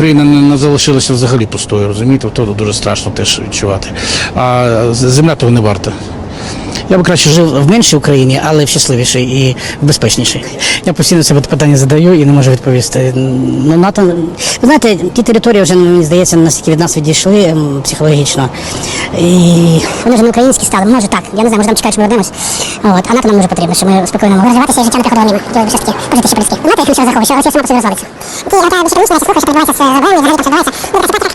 Україна не, залишилася взагалі пустою, розумієте, то дуже страшно теж відчувати. А земля того не варта. Я б краще жив в меншій Україні, але в щасливішій і безпечнішій. Я постійно себе питання задаю і не можу відповісти. Ну, НАТО, ви знаєте, ті території вже, мені здається, настільки від нас відійшли психологічно. І Вони вже не українські стали. Може так. Я не знаю, може там чекають, що ми вернемось. От, а НАТО нам дуже потрібно, щоб ми спокійно могли розвиватися і життя не приходило мимо. Хотіли б все-таки пожити ще по-людськи. НАТО, як нічого заховує, що Росія сама по собі розвалиться. Ті, я більше раніше, я слухаю, що відбувається з воєнною, взагалі там що відбувається.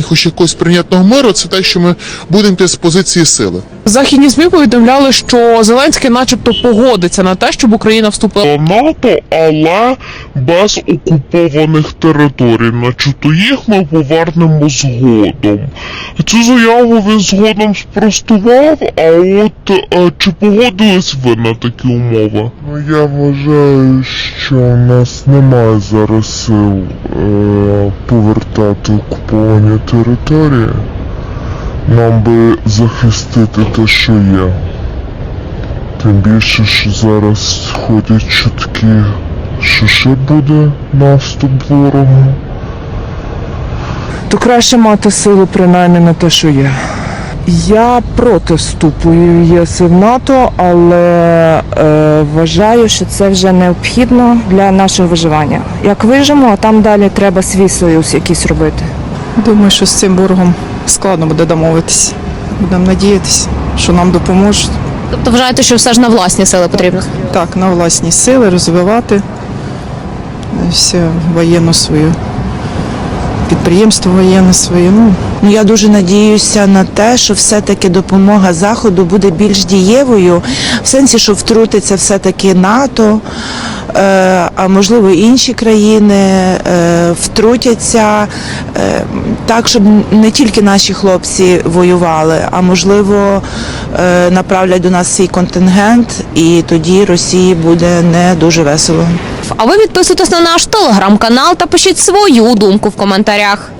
Хоч якогось прийнятного миру, це те, що ми будемо йти з позиції сили. Західні ЗМІ повідомляли, що Зеленський, начебто, погодиться на те, щоб Україна вступила. НАТО, але без окупованих територій. Начебто їх ми повернемо згодом. Цю заяву він згодом спростував, а от е, чи погодились ви на такі умови? Ну я вважаю, що у нас немає зараз сил е, повертати окуповані території. Нам би захистити те, що є. Тим більше, що зараз ходять чутки, що ще буде наступ ворогу. То краще мати силу принаймні на те, що є. Я проти вступу ЄС в НАТО, але е, вважаю, що це вже необхідно для нашого виживання. Як вижимо, а там далі треба свій союз якийсь робити. Думаю, що з цим боргом складно буде домовитися. Будемо надіятися, що нам допоможуть Тобто вважаєте, що все ж на власні сили потрібно? так на власні сили розвивати все воєнну свою підприємство воєнне своє. Ну, Ну я дуже надіюся на те, що все-таки допомога заходу буде більш дієвою, в сенсі, що втрутиться все-таки НАТО, а можливо інші країни е, втрутяться е, так, щоб не тільки наші хлопці воювали, а можливо е, направлять до нас свій контингент, і тоді Росії буде не дуже весело. А ви підписуйтесь на наш телеграм-канал та пишіть свою думку в коментарях.